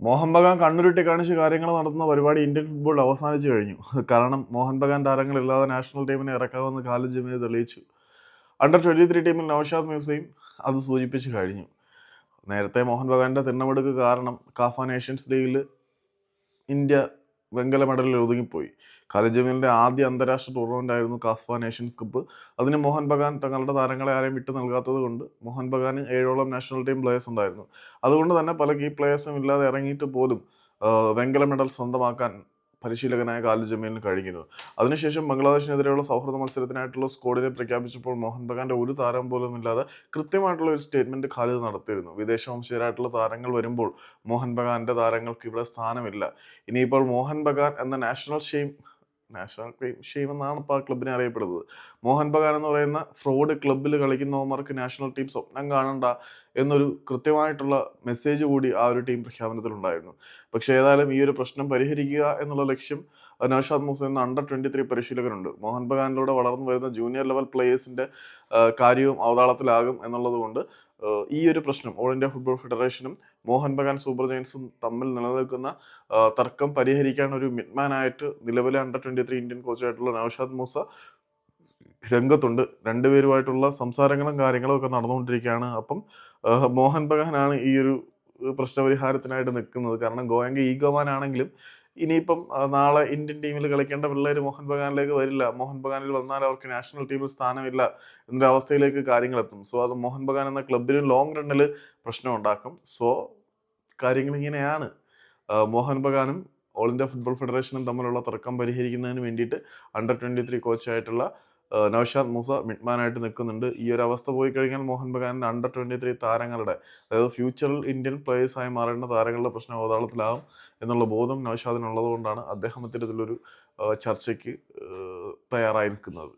മോഹൻ ബഗാൻ കണ്ണുരുട്ടി കാണിച്ച് കാര്യങ്ങൾ നടത്തുന്ന പരിപാടി ഇന്ത്യൻ ഫുട്ബോൾ അവസാനിച്ചു കഴിഞ്ഞു. കാരണം മോഹൻ ബഗാൻ താരങ്ങളില്ലാതെ നാഷണൽ ടീമിനെ ഇറക്കാമെന്ന് കാലം ജമീത് തെളിയിച്ചു. അണ്ടർ ട്വന്റി ത്രീ ടീമിൽ നൌഷാദ് മ്യൂസയും അത് സൂചിപ്പിച്ച് കഴിഞ്ഞു. നേരത്തെ മോഹൻ ബഗാന്റെ തിണ്ണമെടുക്ക് കാരണം കാഫ നേഷൻസ് ലീഗിൽ ഇന്ത്യ വെങ്കല മെഡലിൽ ഒതുങ്ങിപ്പോയി. ജമീലിന്റെ ആദ്യ അന്താരാഷ്ട്ര ടൂർണമെന്റ് ആയിരുന്നു കാസ്വ നേഷൻസ് കപ്പ് അതിന് മോഹൻ ബഗാൻ തങ്ങളുടെ താരങ്ങളെ ആരെയും വിട്ടു നൽകാത്തത് കൊണ്ട് മോഹൻ ബഗാന് ഏഴോളം നാഷണൽ ടീം പ്ലേയേഴ്സ് ഉണ്ടായിരുന്നു. അതുകൊണ്ട് തന്നെ പല കീ പ്ലേയേഴ്സും ഇല്ലാതെ ഇറങ്ങിയിട്ട് പോലും വെങ്കല മെഡൽ സ്വന്തമാക്കാൻ പരിശീലകനായ കാലു ജമീലിന് കഴിഞ്ഞിരുന്നു. അതിനുശേഷം ബംഗ്ലാദേശിനെതിരെയുള്ള സൗഹൃദ മത്സരത്തിനായിട്ടുള്ള സ്കോഡിനെ പ്രഖ്യാപിച്ചപ്പോൾ മോഹൻ ബഗാന്റെ ഒരു താരം പോലും ഇല്ലാതെ കൃത്യമായിട്ടുള്ള ഒരു സ്റ്റേറ്റ്മെന്റ് ഖാലിദ് നടത്തിയിരുന്നു. വിദേശ വംശീയരായിട്ടുള്ള താരങ്ങൾ വരുമ്പോൾ മോഹൻ ബഗാന്റെ താരങ്ങൾക്ക് ഇവിടെ സ്ഥാനമില്ല. ഇനിയിപ്പോൾ മോഹൻ ബഗാൻ എന്ന നാഷണൽ ഷെയിം നാഷണൽ ഷെയിം എന്നാണ് ഇപ്പോൾ ആ ക്ലബിനെ അറിയപ്പെടുന്നത്. മോഹൻ ബഗാൻ എന്ന് പറയുന്ന ഫ്രോഡ് ക്ലബ്ബിൽ കളിക്കുന്നവന്മാർക്ക് നാഷണൽ ടീം സ്വപ്നം കാണണ്ട എന്നൊരു കൃത്യമായിട്ടുള്ള മെസ്സേജ് കൂടി ആ ഒരു ടീം പ്രഖ്യാപനത്തിലുണ്ടായിരുന്നു. പക്ഷേ ഏതായാലും ഈ ഒരു പ്രശ്നം പരിഹരിക്കുക എന്നുള്ള ലക്ഷ്യം നൌഷാദ് മൂസ എന്ന അണ്ടർ ട്വന്റി ത്രീ പരിശീലകനുണ്ട്. മോഹൻ ബഗാനിലൂടെ വളർന്നു വരുന്ന ജൂനിയർ ലെവൽ പ്ലേയേഴ്സിന്റെ കാര്യവും അവതാളത്തിലാകും എന്നുള്ളത് കൊണ്ട് ഈ ഒരു പ്രശ്നം ഓൾ ഇന്ത്യ ഫുട്ബോൾ ഫെഡറേഷനും മോഹൻ ബഗാൻ സൂപ്പർ ജയൻസും തമ്മിൽ നിലനിൽക്കുന്ന തർക്കം പരിഹരിക്കാൻ ഒരു മിഡ്മാനായിട്ട് നിലവിലെ അണ്ടർ ട്വന്റി ത്രീ ഇന്ത്യൻ കോച്ചായിട്ടുള്ള നൌഷാദ് മൂസ രംഗത്തുണ്ട്. രണ്ടുപേരുമായിട്ടുള്ള സംസാരങ്ങളും കാര്യങ്ങളും ഒക്കെ നടന്നുകൊണ്ടിരിക്കുകയാണ്. അപ്പം മോഹൻ ബഗാനാണ് ഈ ഒരു പ്രശ്നപരിഹാരത്തിനായിട്ട് നിൽക്കുന്നത്. കാരണം ഗോയങ്ക ഈഗോമാൻ ആണെങ്കിലും ഇനിയിപ്പം നാളെ ഇന്ത്യൻ ടീമിൽ കളിക്കേണ്ട പിള്ളേർ മോഹൻ ബഗാനിലേക്ക് വരില്ല. മോഹൻ ബഗാനിൽ വന്നാൽ അവർക്ക് നാഷണൽ ടീമിൽ സ്ഥാനമില്ല എന്നൊരു അവസ്ഥയിലേക്ക് കാര്യങ്ങൾ എത്തും സോ അത് മോഹൻ ബഗാൻ എന്ന ക്ലബിന് ലോങ് റണ്ണിൽ പ്രശ്നം ഉണ്ടാക്കും. സോ കാര്യങ്ങൾ ഇങ്ങനെയാണ്. മോഹൻ ബഗാനും ഓൾ ഇന്ത്യ ഫുട്ബോൾ ഫെഡറേഷനും തമ്മിലുള്ള തർക്കം പരിഹരിക്കുന്നതിന് വേണ്ടിയിട്ട് അണ്ടർ ട്വന്റി ത്രീ കോച്ചായിട്ടുള്ള നൗഷാദ് മൂസ മിഡ്മാനായിട്ട് നിൽക്കുന്നുണ്ട്. ഈ ഒരു അവസ്ഥ പോയി കഴിഞ്ഞാൽ മോഹൻ ബഗാനിന്റെ അണ്ടർ ട്വന്റി ത്രീ താരങ്ങളുടെ അതായത് ഫ്യൂച്ചറിൽ ഇന്ത്യൻ പ്ലേയേഴ്സായി മാറേണ്ട താരങ്ങളുടെ പ്രശ്നം അവതാളത്തിലാവും എന്നുള്ള ബോധം നൗഷാദിനുള്ളതുകൊണ്ടാണ് അദ്ദേഹം ഇത്തരത്തിലൊരു ചർച്ചയ്ക്ക് തയ്യാറായി നിൽക്കുന്നത്.